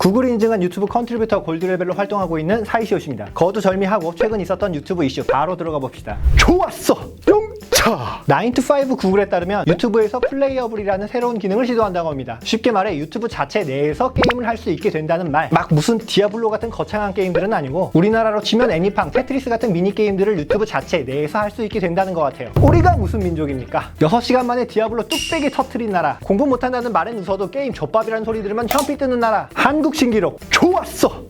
구글이 인증한 유튜브 컨트리뷰터 골드 레벨로 활동하고 있는 사이시옷입니다. 거두절미하고 최근 있었던 유튜브 이슈 바로 들어가 봅시다. 좋았어! 영 차! 9to5 구글에 따르면 유튜브에서 플레이어블이라는 새로운 기능을 시도한다고 합니다. 쉽게 말해 유튜브 자체 내에서 게임을 할 수 있게 된다는 말. 막 무슨 디아블로 같은 거창한 게임들은 아니고 우리나라로 치면 애니팡, 테트리스 같은 미니 게임들을 유튜브 자체 내에서 할 수 있게 된다는 것 같아요. 우리가 무슨 민족입니까? 6시간 만에 디아블로 뚝배기 터트린 나라. 공부 못한다는 말엔 웃어도 게임 족밥이라는 소리 들으면 현피 뜨는 나라. 한국 신기록. 좋았어!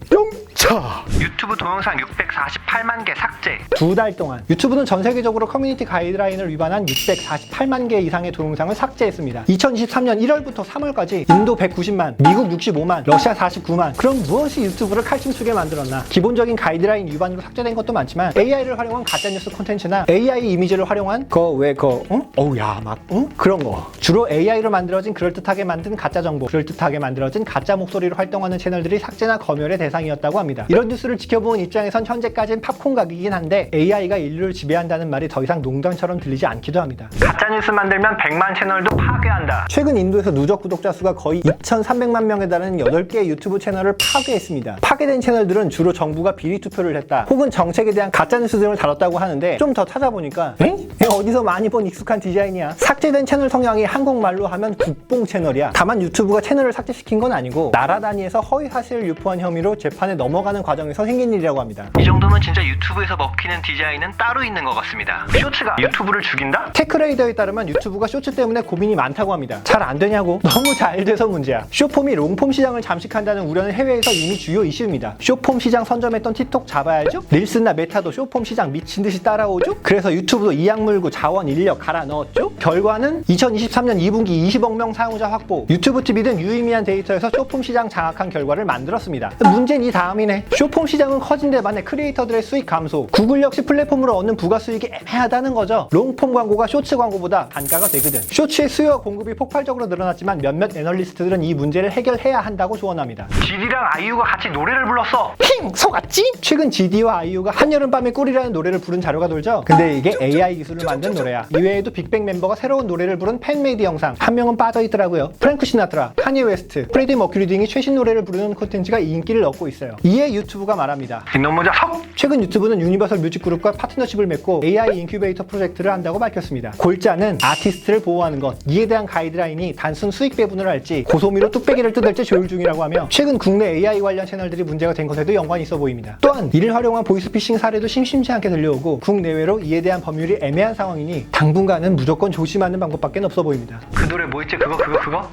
영차! 유튜브 동영상 648만 개 삭제. 두 달 동안 유튜브는 전 세계적으로 커뮤니티 가이드라인을 위반한 648만 개 이상의 동영상을 삭제했습니다. 2023년 1월부터 3월까지 인도 190만, 미국 65만, 러시아 49만. 그럼 무엇이 유튜브를 칼춤 추게 만들었나? 기본적인 가이드라인 위반으로 삭제된 것도 많지만 AI를 활용한 가짜뉴스 콘텐츠나 AI 이미지를 활용한 그왜그 응? 어우 야 막 응? 그런 거. 주로 AI로 만들어진 그럴듯하게 만든 가짜 정보, 그럴듯하게 만들어진 가짜 목소리로 활동하는 채널들이 삭제나 검열의 대상이었다고 합니다. 이런 뉴스를 지켜본 입장에선 현재까지는 팝콘 각이긴 한데 AI가 인류를 지배한다는 말이 더 이상 농담처럼 들리지 않기도 합니다. 가짜뉴스 만들면 100만 채널도 파 괴한다. 최근 인도에서 누적 구독자 수가 거의 2,300만 명에 달하는 8개의 유튜브 채널을 파괴했습니다. 파괴된 채널들은 주로 정부가 비리 투표를 했다. 혹은 정책에 대한 가짜뉴스 등을 다뤘다고 하는데 좀 더 찾아보니까 에? 어디서 많이 본 익숙한 디자인이야. 삭제된 채널 성향이 한국말로 하면 국뽕 채널이야. 다만 유튜브가 채널을 삭제시킨 건 아니고 나라 단위에서 허위 사실을 유포한 혐의로 재판에 넘어가는 과정에서 생긴 일이라고 합니다. 이 정도면 진짜 유튜브에서 먹히는 디자인은 따로 있는 것 같습니다. 쇼츠가 유튜브를 죽인다? 테크레이더에 따르면 유튜브가 쇼츠 때문에 고민이 많 다고 합니다. 잘 안 되냐고? 너무 잘 돼서 문제야. 쇼폼이 롱폼 시장을 잠식한다는 우려는 해외에서 이미 주요 이슈입니다. 쇼폼 시장 선점했던 틱톡 잡아야죠? 릴스나 메타도 쇼폼 시장 미친 듯이 따라오죠? 그래서 유튜브도 이악 물고 자원 인력 갈아 넣었죠? 결과는 2023년 2분기 20억 명 사용자 확보, 유튜브 TV 등 유의미한 데이터에서 쇼폼 시장 장악한 결과를 만들었습니다. 문제는 이 다음이네. 쇼폼 시장은 커진 데 반해 크리에이터들의 수익 감소, 구글 역시 플랫폼으로 얻는 부가 수익이 애매하다는 거죠. 롱폼 광고가 쇼츠 광고보다 단가가 되거든. 쇼츠의 수요 와 공급이 폭발적으로 늘어났지만 몇몇 애널리스트들은 이 문제를 해결해야 한다고 조언합니다. GD랑 아이유가 같이 노래를 불렀어. 힝! 속았지? 최근 GD와 아이유가 한여름밤의 꿀이라는 노래를 부른 자료가 돌죠? 근데 이게 AI 기술을 만든 노래야. 이외에도 빅뱅 멤버가 새로운 노래를 부른 팬메이드 영상 한 명은 빠져있더라고요. 프랭크 시나트라, 카니 웨스트, 프레디 머큐리 등이 최신 노래를 부르는 콘텐츠가 인기를 얻고 있어요. 이에 유튜브가 말합니다. 이놈 모자 석! 최근 유튜브는 유니버설 뮤직 그룹과 파트너십을 맺고 AI 인큐베이터 프로젝트를 한다고 밝혔습니다. 골자는 아티스트를 보호하는 것, 이에 대한 가이드라인이 단순 수익 배분을 할지 고소미로 뚝배기를 뜯을지 조율 중이라고 하며 최근 국내 AI 관련 채널들이 문제가 된 것에도 연관이 있어 보입니다. 또한 이를 활용한 보이스피싱 사례도 심심치 않게 들려오고 국내외로 이에 대한 법률이 애매한 상황이니 당분간은 무조건 조심하는 방법밖에 없어 보입니다. 그 노래 뭐 있지? 그거 그거 그거?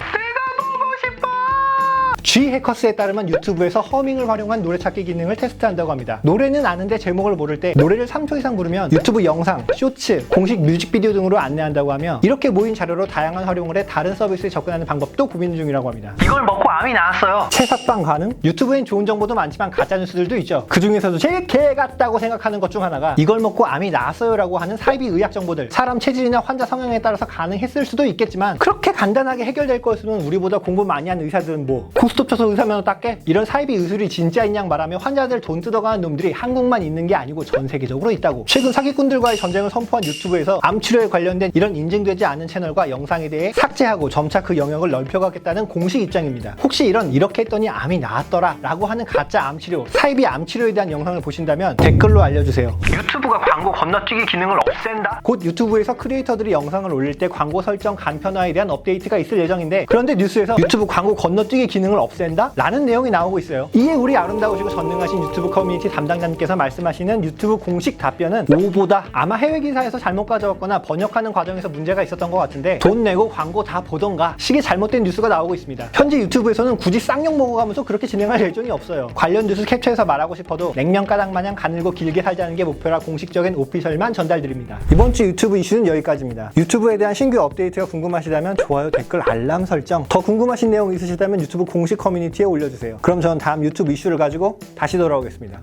G 해커스에 따르면 유튜브에서 허밍을 활용한 노래 찾기 기능을 테스트한다고 합니다. 노래는 아는데 제목을 모를 때 노래를 3초 이상 부르면 유튜브 영상, 쇼츠, 공식 뮤직비디오 등으로 안내한다고 하며 이렇게 모인 자료로 다양한 활용을 해 다른 서비스에 접근하는 방법도 고민 중이라고 합니다. 이걸 먹고 암이 나왔어요. 채삭방 가능? 유튜브엔 좋은 정보도 많지만 가짜 뉴스들도 있죠. 그 중에서도 제일 개 같다고 생각하는 것 중 하나가 이걸 먹고 암이 나았어요라고 하는 사이비 의학 정보들. 사람 체질이나 환자 성향에 따라서 가능했을 수도 있겠지만 그렇게 간단하게 해결될 거였으면 우리보다 공부 많이 한 의사들은 뭐 고스톱 쳐서 의사 면허 땄게? 이런 사이비 의술이 진짜인 양 말하며 환자들 돈 뜯어가는 놈들이 한국만 있는 게 아니고 전 세계적으로 있다고. 최근 사기꾼들과의 전쟁을 선포한 유튜브에서 암 치료에 관련된 이런 인증되지 않은 채널과 영상에 대해 삭제하고 점차 그 영역을 넓혀가겠다는 공식 입장입니다. 혹시 이런 이렇게 했더니 암이 나았더라 라고 하는 가짜 암 치료, 사이비 암 치료에 대한 영상을 보신다면 댓글로 알려주세요. 유튜브가 광고 건너뛰기 기능을 없앤다? 곧 유튜브에서 크리에이터들이 영상을 올릴 때 광고 설정 간편화에 대한 업 데이트가 있을 예정인데 그런데 뉴스에서 유튜브 광고 건너뛰기 기능을 없앤다? 라는 내용이 나오고 있어요. 이에 우리 아름다우시고 전능하신 유튜브 커뮤니티 담당자님께서 말씀하시는 유튜브 공식 답변은 오보다 아마 해외 기사에서 잘못 가져왔거나 번역하는 과정에서 문제가 있었던 것 같은데 돈 내고 광고 다 보던가 식의 잘못된 뉴스가 나오고 있습니다. 현재 유튜브에서는 굳이 쌍욕 먹어가면서 그렇게 진행할 예정이 없어요. 관련 뉴스 캡처해서 말하고 싶어도 냉면가닥 마냥 가늘고 길게 살자는 게 목표라 공식적인 오피셜만 전달드립니다. 이번 주 유튜브 이슈는 여기까지입니다. 유튜브에 대한 신규 업데이트가 궁금하시다면 좋아요, 댓글, 알람 설정 더 궁금하신 내용 있으시다면 유튜브 공식 커뮤니티에 올려주세요. 그럼 저는 다음 유튜브 이슈를 가지고 다시 돌아오겠습니다.